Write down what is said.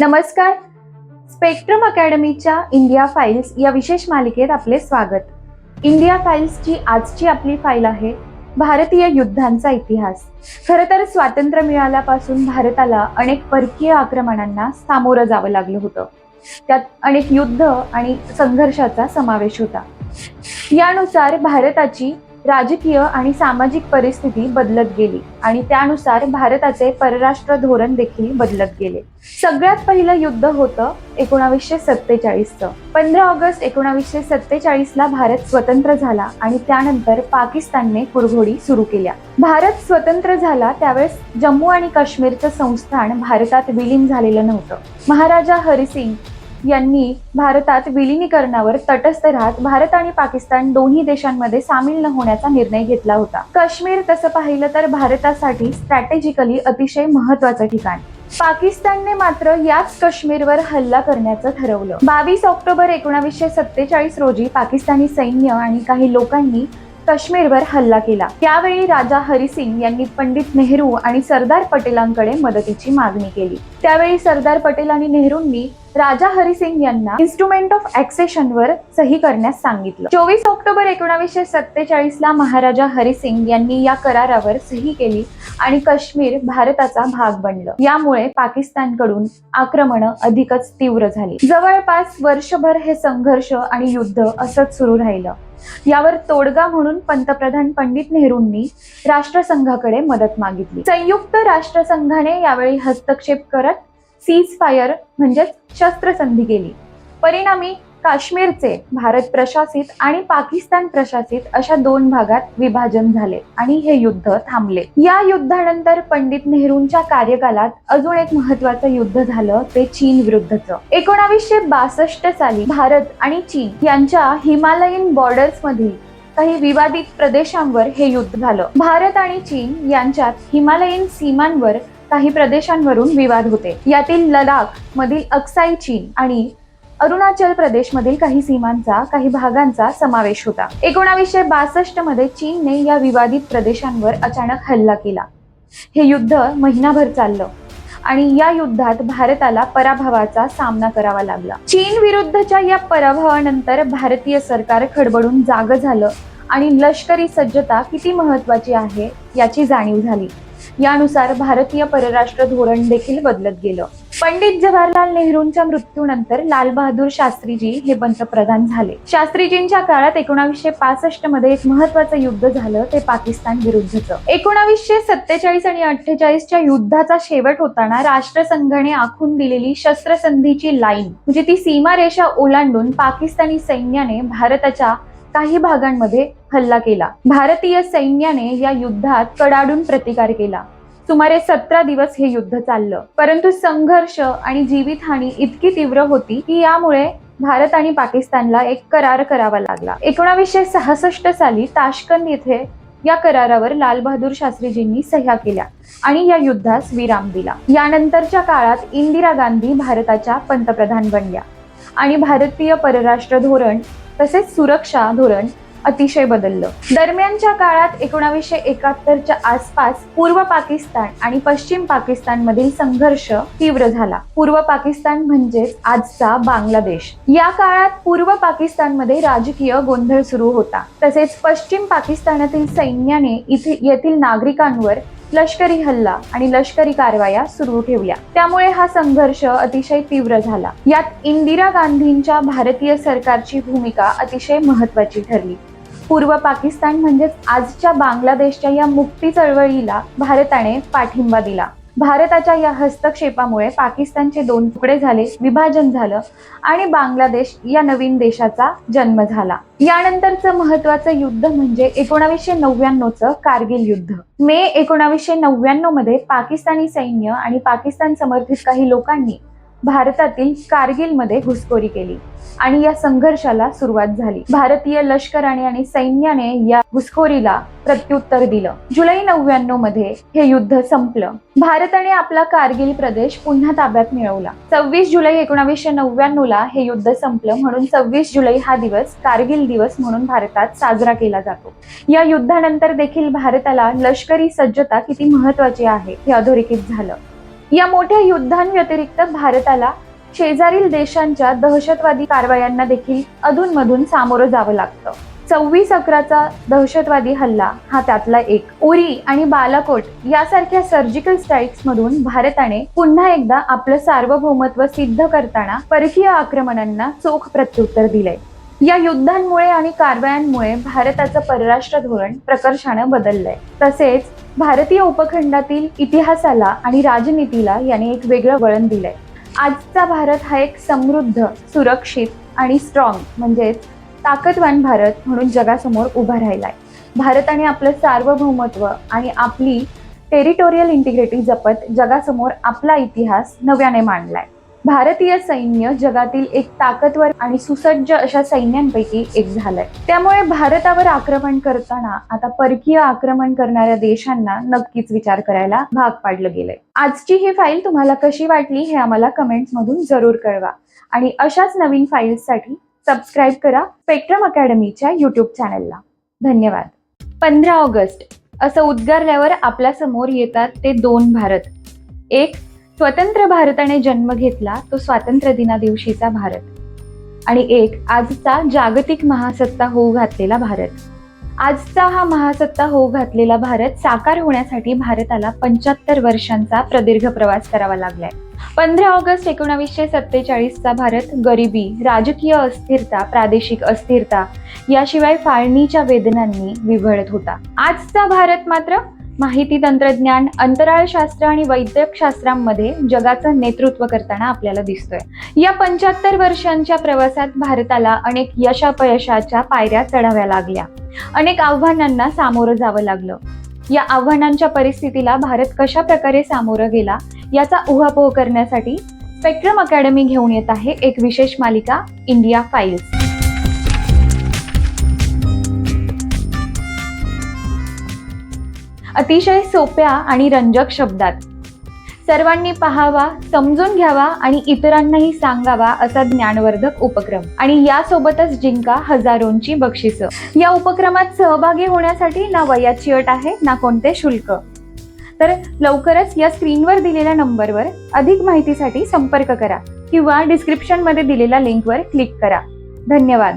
नमस्कार. Spectrum अकॅडमीच्या India files या विशेष मालिकेत आपले स्वागत. इंडिया फाईल्सची आजची आपली फाईल आहे भारतीय युद्धांचा इतिहास. खरं तर स्वातंत्र्य मिळाल्यापासून भारताला अनेक परकीय आक्रमणांना सामोरं जावं लागलं होतं. त्यात अनेक युद्ध आणि संघर्षाचा समावेश होता. यानुसार भारताची राजकीय आणि सामाजिक परिस्थिती बदलत गेली आणि त्यानुसार भारताचे परराष्ट्र धोरण देखील बदलत गेले. सगळ्यात पहिलं युद्ध होतं एकोणावीसशे सत्तेचाळीसचं. पंधरा ऑगस्ट एकोणावीसशे सत्तेचाळीसला भारत स्वतंत्र झाला आणि त्यानंतर पाकिस्तानने कुरघोडी सुरू केल्या. भारत स्वतंत्र झाला त्यावेळेस जम्मू आणि काश्मीरचं संस्थान भारतात विलीन झालेलं नव्हतं. महाराजा हरिसिंग यांनी भारतात विलिनीकरणावर तटस्थ राहत भारत आणि पाकिस्तान दोन्ही देशांमध्ये सामील न होण्याचा निर्णय घेतला होता. काश्मीर तसं पाहिलं तर भारतासाठी स्ट्रॅटेजिकली अतिशय महत्वाचं ठिकाण. पाकिस्तानने मात्र याच काश्मीरवर हल्ला करण्याचं ठरवलं. बावीस ऑक्टोबर एकोणावीसशे सत्तेचाळीस रोजी पाकिस्तानी सैन्य आणि काही लोकांनी काश्मीरवर हल्ला केला. त्यावेळी राजा हरिसिंग यांनी पंडित नेहरू आणि सरदार पटेलांकडे मदतीची मागणी केली. त्यावेळी सरदार पटेल आणि नेहरूंनी राजा हरिसिंग यांना इन्स्ट्रुमेंट ऑफ ऍक्सेशनवर सही करण्यास सांगितलं. चोवीस ऑक्टोबर एकोणावीसशे सत्तेचाळीस ला महाराजा हरिसिंग यांनी या करारावर सही केली आणि काश्मीर भारताचा भाग बनलं. यामुळे पाकिस्तानकडून आक्रमणं अधिकच तीव्र झाली. जवळपास वर्षभर हे संघर्ष आणि युद्ध असंच सुरू राहिलं. यावर तोडगा म्हणून पंतप्रधान पंडित नेहरूंनी राष्ट्रसंघाकडे मदत मागितली. संयुक्त राष्ट्रसंघाने यावेळी हस्तक्षेप करत सीज फायर म्हणजेच शस्त्रसंधी केली. परिणामी काश्मीरचे भारत प्रशासित आणि पाकिस्तान प्रशासित अशा दोन भागात विभाजन झाले आणि हे युद्ध थांबले. या युद्धानंतर पंडित नेहरूंच्या कार्यकालात अजून एक महत्वाचं युद्ध झालं ते चीन विरुद्धचं. एकोणावीसशे बासष्ट साली भारत आणि चीन यांच्या हिमालयीन बॉर्डर्स मधील काही विवादित प्रदेशांवर हे युद्ध झालं. भारत आणि चीन यांच्यात हिमालयीन सीमांवर काही प्रदेशांवरून विवाद होते. यातील लडाख मधील अक्साई चीन आणि अरुणाचल प्रदेश मधील काही सीमांचा काही भागांचा समावेश होता. एकोणावीसशे बासष्टमध्ये चीनने या विवादित प्रदेशांवर अचानक हल्ला केला. हे युद्ध महिनाभर चाललं आणि या युद्धात भारताला पराभवाचा सामना करावा लागला. चीन विरुद्धच्या या पराभवानंतर भारतीय सरकार खडबडून जाग झालं आणि लष्करी सज्जता किती महत्वाची आहे याची जाणीव झाली. यानुसार भारतीय परराष्ट्र धोरण देखील बदलत गेलं. पंडित जवाहरलाल नेहरूंच्या मृत्यूनंतर लालबहादूर शास्त्रीजी हे पंतप्रधान झाले. शास्त्रीजींच्या काळात एकोणावीसशे पासष्टमध्ये एक महत्वाचं युद्ध झालं ते पाकिस्तान विरुद्धचं. एकोणावीसशे सत्तेचाळीस आणि अठ्ठेचाळीसच्या युद्धाचा शेवट होताना राष्ट्रसंघाने आखून दिलेली शस्त्रसंधीची लाईन म्हणजे ती सीमारेषा ओलांडून पाकिस्तानी सैन्याने भारताच्या काही भागांमध्ये हल्ला केला. भारतीय सैन्याने या युद्धात कडाडून प्रतिकार केला. सुमारे सतरा दिवस हे युद्ध चाललं. परंतु संघर्ष आणि जीवितहानी इतकी तीव्र होती की यामुळे भारत आणि पाकिस्तानला एक करार करावा लागला. एकोणावीसशे सहासष्ट साली ताशकंद येथे या करारावर लालबहादूर शास्त्रीजींनी सह्या केल्या आणि या युद्धास विराम दिला. यानंतरच्या काळात इंदिरा गांधी भारताच्या पंतप्रधान बनल्या आणि भारतीय परराष्ट्र धोरण तसेच सुरक्षा धोरण अतिशय बदललं. दरम्यानच्या काळात एकोणावीसशे एकाहत्तरच्या आसपास पूर्व पाकिस्तान आणि पश्चिम पाकिस्तान मधील संघर्ष तीव्र झाला. पूर्व पाकिस्तान म्हणजेच आजचा बांगलादेश. या काळात पूर्व पाकिस्तानमध्ये राजकीय गोंधळ सुरू होता. तसेच पश्चिम पाकिस्तानातील सैन्याने इथे येथील नागरिकांवर लष्करी हल्ला आणि लष्करी कारवाया सुरू ठेवल्या. त्यामुळे हा संघर्ष अतिशय तीव्र झाला. यात इंदिरा गांधींच्या भारतीय सरकारची भूमिका अतिशय महत्वाची ठरली. पूर्व पाकिस्तान म्हणजेच आजच्या बांगलादेशच्या या मुक्ती चळवळीला भारताने पाठिंबा दिला. भारताच्या या हस्तक्षेपामुळे पाकिस्तानचे दोन तुकडे झाले विभाजन झालं आणि बांगलादेश या नवीन देशाचा जन्म झाला. यानंतरचं महत्वाचं युद्ध म्हणजे एकोणावीसशे नव्याण्णवचं कारगिल युद्ध. मे एकोणावीसशे नव्याण्णवमध्ये पाकिस्तानी सैन्य आणि पाकिस्तान समर्थित काही लोकांनी भारतातील कारगिलमध्ये घुसखोरी केली आणि या संघर्षाला सुरुवात झाली. भारतीय लष्कराने आणि सैन्याने या घुसखोरीला प्रत्युत्तर दिलं. जुलै नव्याण्णवमध्ये हे युद्ध संपलं. भारताने आपला कारगिल प्रदेश पुन्हा ताब्यात मिळवला. सव्वीस जुलै एकोणावीसशे नव्याण्णव ला हे युद्ध संपलं म्हणून सव्वीस जुलै हा दिवस कारगिल दिवस म्हणून भारतात साजरा केला जातो. या युद्धानंतर देखील भारताला लष्करी सज्जता किती महत्वाची आहे हे अधोरेखित झालं. या मोठ्या युद्धांव्यतिरिक्त भारताला शेजारील देशांच्या दहशतवादी कारवायांना देखील अधूनमधून सामोरं जावं लागतं. सव्वीस अकराचा दहशतवादी हल्ला हा त्यातला एक. उरी आणि बालाकोट यासारख्या सर्जिकल स्ट्राईक्स मधून भारताने पुन्हा एकदा आपलं सार्वभौमत्व सिद्ध करताना परकीय आक्रमणांना चोख प्रत्युत्तर दिले या युद्धांमुळे आणि कारवायांमुळे भारताचं परराष्ट्र धोरण प्रकर्षानं बदललंय. तसेच भारतीय उपखंडातील इतिहासाला आणि राजनीतीला याने एक वेगळं वळण दिलंय. आजचा भारत हा एक समृद्ध सुरक्षित आणि स्ट्रॉंग म्हणजेच ताकदवान भारत म्हणून जगासमोर उभा राहिलाय. भारताने आपलं सार्वभौमत्व आणि आपली टेरिटोरियल इंटिग्रिटी जपत जगासमोर आपला इतिहास नव्याने मांडलाय. भारतीय सैन्य जगातील एक ताकदवर आणि सुसज्ज अशा सैन्यांपैकी एक झालंय. त्यामुळे भारतावर आक्रमण करताना आता परकीय आक्रमण करणाऱ्या देशांना नक्कीच विचार करायला भाग पाडलं गेलंय. आजची ही फाईल तुम्हाला कशी वाटली हे आम्हाला कमेंट्स मधून जरूर कळवा. आणि अशाच नवीन फाईल्ससाठी सबस्क्राईब करा स्पेक्ट्रम अकॅडमीच्या युट्यूब चॅनलला धन्यवाद. पंधरा ऑगस्ट. असं उद्गारल्यावर आपल्यासमोर येतात ते दोन भारत. एक स्वतंत्र भारताने जन्म घेतला तो स्वातंत्र्य दिना दिवशीचा भारत. आणि एक आजचा जागतिक महासत्ता होऊ घातलेला भारत. आजचा हा महासत्ता होऊ घातलेला भारत साकार होण्यासाठी भारताला पंच्याहत्तर वर्षांचा प्रदीर्घ प्रवास करावा लागलाय. पंधरा ऑगस्ट एकोणावीसशे सत्तेचाळीसचा भारत गरिबी राजकीय अस्थिरता प्रादेशिक अस्थिरता याशिवाय फाळणीच्या वेदनांनी विभळत होता. आजचा भारत मात्र माहिती तंत्रज्ञान अंतराळशास्त्र आणि वैद्यकशास्त्रांमध्ये जगाचं नेतृत्व करताना आपल्याला दिसतोय. या पंच्याहत्तर वर्षांच्या प्रवासात भारताला अनेक यशापयशाच्या पायऱ्या चढाव्या लागल्या. अनेक आव्हानांना सामोरं जावं लागलं. या आव्हानांच्या परिस्थितीला भारत कशा प्रकारे सामोरं गेला याचा उहापोह करण्यासाठी स्पेक्ट्रम अकॅडमी घेऊन येत आहे एक विशेष मालिका इंडिया फाईल्स. अतिशय सोप्या आणि रंजक शब्दात. सर्वांनी पाहावा समजून घ्यावा आणि इतरांनाही सांगावा असा ज्ञानवर्धक उपक्रम. आणि यासोबतच जिंका हजारोंची बक्षिसं. या उपक्रमात सहभागी होण्यासाठी ना वयाची अट आहे ना कोणते शुल्क. तर लवकरच या स्क्रीनवर दिलेल्या नंबरवर अधिक माहितीसाठी संपर्क करा किंवा डिस्क्रिप्शनमध्ये दिलेल्या लिंकवर क्लिक करा. धन्यवाद.